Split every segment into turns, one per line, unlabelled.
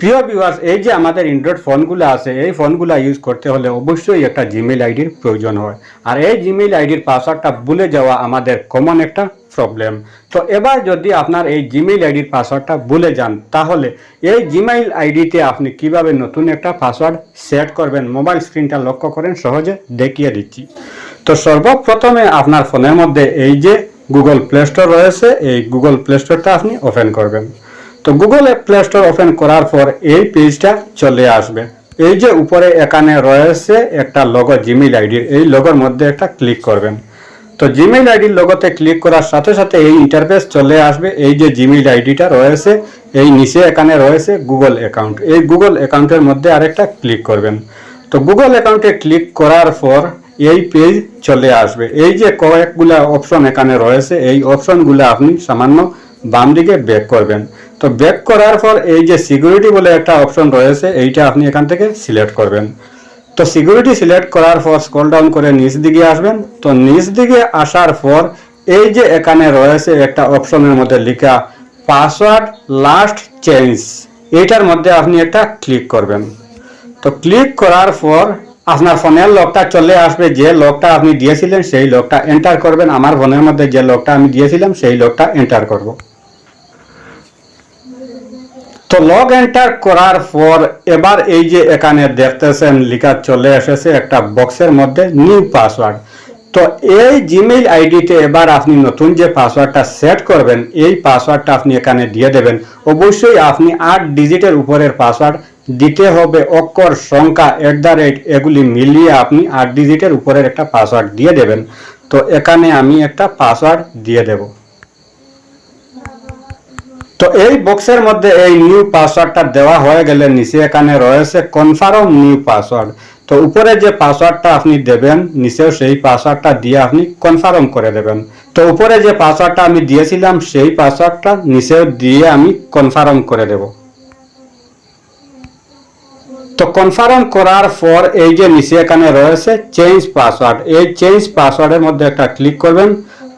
প্রিয় ভিউয়ার্স এই যে আমাদের অ্যান্ড্রয়েড ফোনগুলো আছে, এই ফোনগুলো ইউজ করতে হলে অবশ্যই একটা জিমেইল আইডির প্রয়োজন হয়। আর এই জিমেইল আইডির পাসওয়ার্ডটা ভুলে যাওয়া আমাদের কমন একটা প্রবলেম তো এবার যদি আপনার এই জিমেইল আইডির পাসওয়ার্ডটা ভুলে যান, তাহলে এই জিমেইল আইডিতে আপনি কীভাবে নতুন একটা পাসওয়ার্ড সেট করবেন মোবাইল স্ক্রিনটা লক্ষ্য করেন, সহজে দেখিয়ে দিচ্ছি। তো সর্বপ্রথমে আপনার ফোনের মধ্যে এই যে গুগল প্লে স্টোর রয়েছে, এই গুগল প্লে স্টোরটা আপনি ওপেন করবেন। তো গুগল প্লে স্টোর ওপেন করার পর এই পেজটা চলে আসবে। এই যে উপরে এখানে রয়েছে একটা লগো জিমেইল আইডির এই লগোর মধ্যে একটা ক্লিক করবেন। তো জিমেইল আইডির লোগোতে ক্লিক করার সাথে সাথে এই ইন্টারফেস চলে আসবে। এই যে জিমেইল আইডিটা রয়েছে, এই নিচে এখানে রয়েছে গুগল অ্যাকাউন্ট এই গুগল অ্যাকাউন্টের মধ্যে আরেকটা ক্লিক করবেন। তো গুগল অ্যাকাউন্টে ক্লিক করার পর এই পেজ চলে আসবে। এই যে কয়েকগুলা অপশন এখানে রয়েছে, এই অপশনগুলো আপনি সামান্য বাম দিকে ব্যাক করবেন। তো ব্যাক করার পর এই যে সিকিউরিটি বলে একটা অপশন রয়েছে, এইটা আপনি এখান থেকে সিলেক্ট করবেন। তো সিকিউরিটি সিলেক্ট করার পর স্কল ডাউন করে নিচ দিকে আসবেন। তো নিচ দিকে আসার পর এই যে এখানে রয়েছে একটা অপশনের মধ্যে লেখা পাসওয়ার্ড লাস্ট চেঞ্জ এইটার মধ্যে আপনি একটা ক্লিক করবেন। তো ক্লিক করার পর আপনার ফোনের লকটা চলে আসবে। যে লকটা আপনি দিয়েছিলেন, সেই লকটা এন্টার করবেন। আমার ফোনের মধ্যে যে লকটা আমি দিয়েছিলাম, সেই লকটা এন্টার করব। তো লগ এন্টার করার পর এবার এই যে এখানে দেখতেছেন, লেখা চলে এসেছে একটা বক্সের মধ্যে নিউ পাসওয়ার্ড তো এই জিমেইল আইডিতে এবার আপনি নতুন যে পাসওয়ার্ডটা সেট করবেন, এই পাসওয়ার্ডটা আপনি এখানে দিয়ে দেবেন। অবশ্যই আপনি আট ডিজিটের উপরের পাসওয়ার্ড দিতে হবে। অক্ষর সংখ্যা এট দ্য রেট এগুলি মিলিয়ে আপনি আট ডিজিটের উপরের একটা পাসওয়ার্ড দিয়ে দেবেন। তো এখানে আমি একটা পাসওয়ার্ড দিয়ে দেবো। তো এই বক্সের মধ্যে এই নিউ পাসওয়ার্ডটা দেওয়া হয়ে গেলে নিচে এখানে রয়েছে কনফার্ম নিউ পাসওয়ার্ড তো উপরে যে পাসওয়ার্ডটা আপনি দেবেন, নিচেও সেই পাসওয়ার্ডটা দিয়ে আপনি কনফার্ম করে দেবেন। তো উপরে যে পাসওয়ার্ডটা আমি দিয়েছিলাম, সেই পাসওয়ার্ডটা নিচেও দিয়ে আমি কনফার্ম করে দেব। তো কনফার্ম করার পর এই যে নিচে এখানে রয়েছে চেঞ্জ পাসওয়ার্ড এই চেঞ্জ পাসওয়ার্ডের মধ্যে একটা ক্লিক করবেন।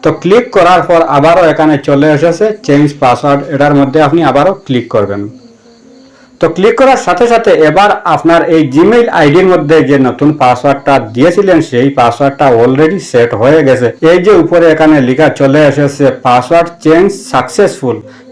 তো ক্লিক করার পর আবারও এখানে চলে এসেছে চেঞ্জ পাসওয়ার্ড এটার মধ্যে আপনি আবারও ক্লিক করবেন। তো ক্লিক করার সাথে সাথে এবার আপনার এই জিমেইল আইডির মধ্যে যে নতুন পাসওয়ার্ডটা দিয়েছিলেন, সেই পাসওয়ার্ডটা অলরেডি সেট হয়ে গেছে। এই যে উপরে এখানে লেখা চলে এসেছে পাসওয়ার্ড চেঞ্জ সাকসেসফুল